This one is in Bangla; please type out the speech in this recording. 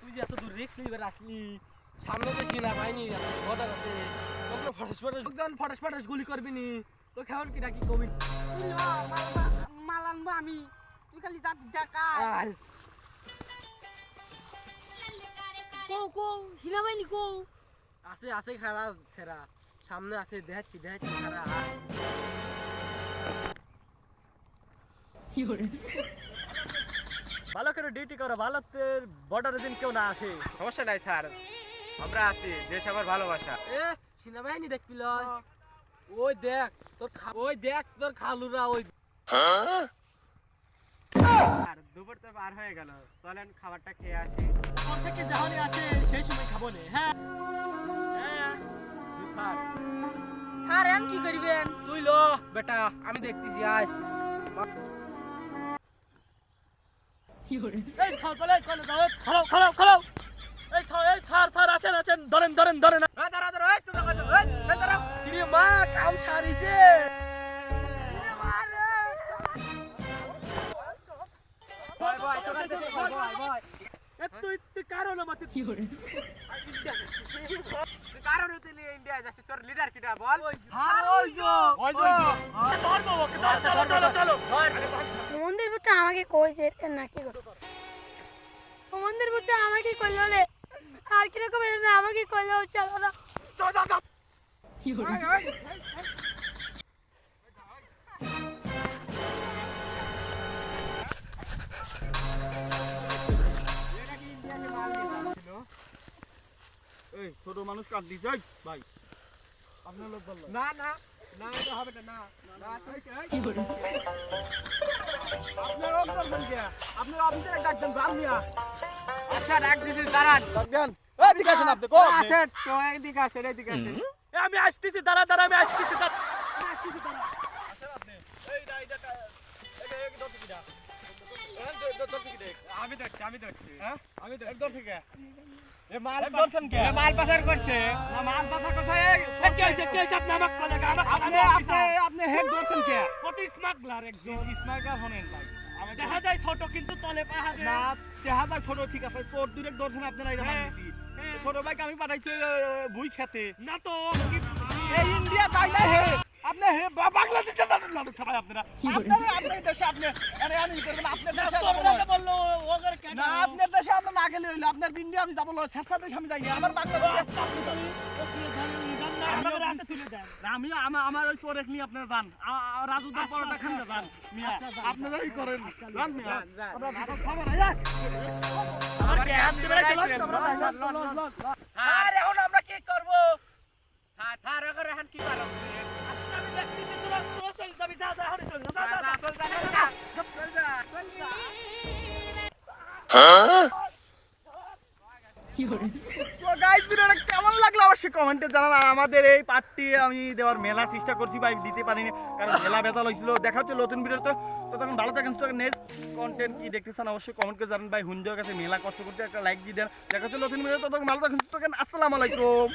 তুই যে এত দূর নিবার আসলি সামনে যে কিনা পাইনি ঘটা আছে তখন ফটাস ফটাস যখন ফটাস ফটাস গুলি করবি নি তো কিনা কি কবি মাল আনব আমি তুই খালি যা দেখা কৌ কৌ হিনামাইনি কৌ আছে আছে খারা ছেড়া সামনে আছে দেখাচ্ছি দেখাচ্ছি খারা ভালো করে ডিউটি করো ভারতের বর্ডারের দিন কেউ না আসে। সমস্যা নাই স্যার। আমরা আছি দেশ আমার ভালোবাসা। এ সেনাবাহিনী দেখবি ওই দেখ তোর ওই দেখ তোর খালুরা ওই আর দুপুর তো পার হয়ে গেল। চলেন খাবারটা খেয়ে আসি। থেকে আসে সেই সময় খাব নে। হ্যাঁ। হ্যাঁ। স্যার। স্যার কি করবেন? তুই লো বেটা আমি দেখতেছি আয়। এই স্যার বলে চলে যাও খাও খাও খাও এই স্যার এই স্যার স্যার আসেন আসেন ধরেন ধরেন ধরেন। এই দাঁড়াও দাঁড়াও এই তোমরা কত এই এই দাঁড়াও। কিরে মা কাম সারিছে। ভয় ভয় তোরা ভয় ভয় এ তুই তুই কারণ আমাতে তুই কারণ তুই ইন্ডিয়া যাচ্ছিস? তোর লিডার কিটা বল। আর ওই যো। ওই যে। ধরবো ওকে চলো চলো। চলো আমাকে কইছে নাকি মন্দির বুঝতে আমাকে কইলো রে আর কীরকম এলো না আমাকে কইলো চলো না এই ছোট মানুষ কাট দিছে ভাই আপনার লোক বলল না না না এটা হবে না না আচ্ছা আমি আসতেছি দাঁড়া দাঁড়া আমি আসতেছি আমি দেখছি আমি দেখছি হ্যাঁ আমি একদম ঠিক মাল পাচার করছে মাল পাচার করছে আমাকে- আপনি আমাকে আপনি আপনি হেড ধরছেন কে? কত স্মাগলার একজন। স্মাইকার হনেন ভাই। আমি দেখা যায় ছোট কিন্তু তলে পাহাড়ে না চেহারা ছোট ঠিক আছে। তোর দূরে দর্শন আপনারা এটা হ্যাঁ, মানছি হ্যাঁ। ছোট ভাইকে আমি পাঠাইছি খেতে। না তো এই ইন্ডিয়া তাই না হে আপনি হে বা- বাংলাদেশে নাটক নাটক সবাই আপনারা আপনারা আপনার দেশে আপনি আরে আমি করবেন আপনার দেশে যাব বলল ওদের না আপনার দেশে আমরা না গেলে হইল। আপনার ইন্ডিয়া আমি যাব না দেশে আমি যাই আমার বাংলাদেশ আমি আমার ওই চোর নিয়ে আপনারা যান রাজুদার পরোটা খান যান মিয়া আপনারাই করেন যান মিয়া এখন আমরা কি করব স্যার স্যার এখন এখন কি করেন আমি দেখতেছি তোরা তোরা যাবি, যা, যা, এখনই চলে যা, যা, যা। তো গাইস ভিডিওটা কেমন লাগল অবশ্যই কমেন্টে জানান। আর আমাদের এই পার্টটি আমি দেওয়ার মেলা চেষ্টা করছি ভাই দিতে পারিনি। কারণ মেলা বেতাল হয়েছিল। দেখা হচ্ছে নতুন ভিডিও তো। তো তখন ভালো থাকেন তো নেক্সট কন্টেন্ট কি চান অবশ্যই কমেন্ট করে জানান। ভাই হুন্ডের কাছে মেলা কষ্ট করতে একটা লাইক দিয়ে দেন। দেখা হচ্ছে নতুন ভিডিও তো। তখন ভালো থাকেন তো আসসালামু আলাইকুম।